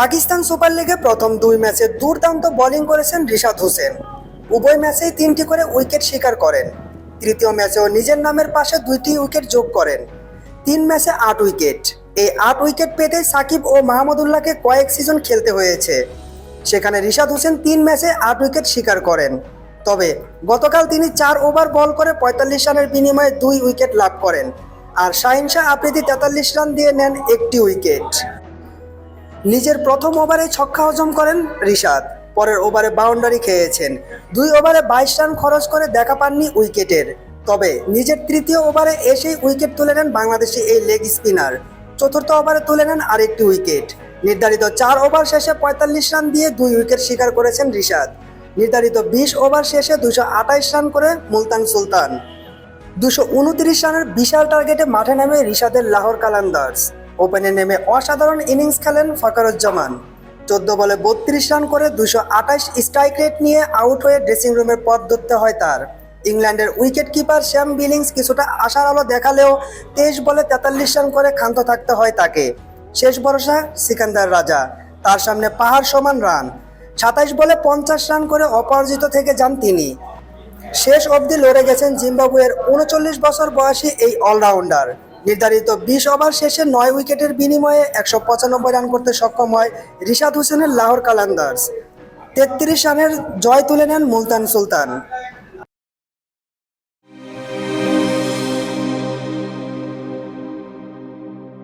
Pakistan super লিগে প্রথম দুই ম্যাচে দুর্দান্ত বোলিং করেছেন রিশাদ হোসেন। উভয় ম্যাচেই তিনটি করে উইকেট শিকার করেন। তৃতীয় ম্যাচেও নিজের নামের পাশে দুইটি উইকেট যোগ করেন। তিন ম্যাচে আট উইকেট। এই আট উইকেট পেতে সাকিব ও মাহমুদুল্লাহকে কয়েক সিজন খেলতে হয়েছে। সেখানে রিশাদ হোসেন তিন ম্যাচে আট উইকেট শিকার করেন। তবে গতকাল তিনি চার ওভার বল করে পঁয়তাল্লিশ রানের বিনিময়ে দুই উইকেট লাভ করেন। আর শাহিন শাহ আফ্রিদি তেতাল্লিশ রান দিয়ে নেন একটি উইকেট। নিজের প্রথম ওভারে ছক্কা হজম করেন রিশাদ। পরের ওভারে বাউন্ডারি খেয়েছেন। দুই ওভারে বাইশ রান খরচ করে দেখা পাননি উইকেটের। তবে নিজের তৃতীয় ওভারে এসেই উইকেট তুলে নেন বাংলাদেশি এই লেগ স্পিনার। চতুর্থ ওভারে তুলে নেন আরেকটি উইকেট। নির্ধারিত চার ওভার শেষে পঁয়তাল্লিশ রান দিয়ে দুই উইকেট শিকার করেছেন রিশাদ। নির্ধারিত বিশ ওভার শেষে দুশো আঠাইশ রান করে মুলতান সুলতান। দুশো উনত্রিশ রানের বিশাল টার্গেটে মাঠে নামে রিশাদের লাহোর কালান্দার্স। ওপেনে নেমে অসাধারণ ইনিংস খেলেন ফাকারুজ্জামান চোদ্দ বলে বত্রিশ রান করে দুশো আঠাশ স্ট্রাইক রেট নিয়ে আউট হয়ে ড্রেসিং রুমের পথ ধরতে হয় তার। ইংল্যান্ডের উইকেট কিপার শ্যাম বিলিংস কিছুটা আশার আলো দেখালেও তেইশ বলে তেতাল্লিশ রান করে ক্ষান্ত থাকতে হয় তাকে। শেষ ভরসা সিকান্দার রাজা, তার সামনে পাহাড় সমান রান। সাতাইশ বলে পঞ্চাশ রান করে অপরাজিত থেকে যান তিনি। শেষ অবধি লড়ে গেছেন জিম্বাবুয়ের উনচল্লিশ বছর বয়সী এই অলরাউন্ডার নির্ধারিত বিশ ওভার শেষে নয় উইকেটের বিনিময়ে একশো পঁচানব্বই রান করতে সক্ষম হয় রিশাদ হোসেনের লাহোর কালান্দার্স। তেত্রিশ রানের জয় তুলে নেন মুলতান সুলতান।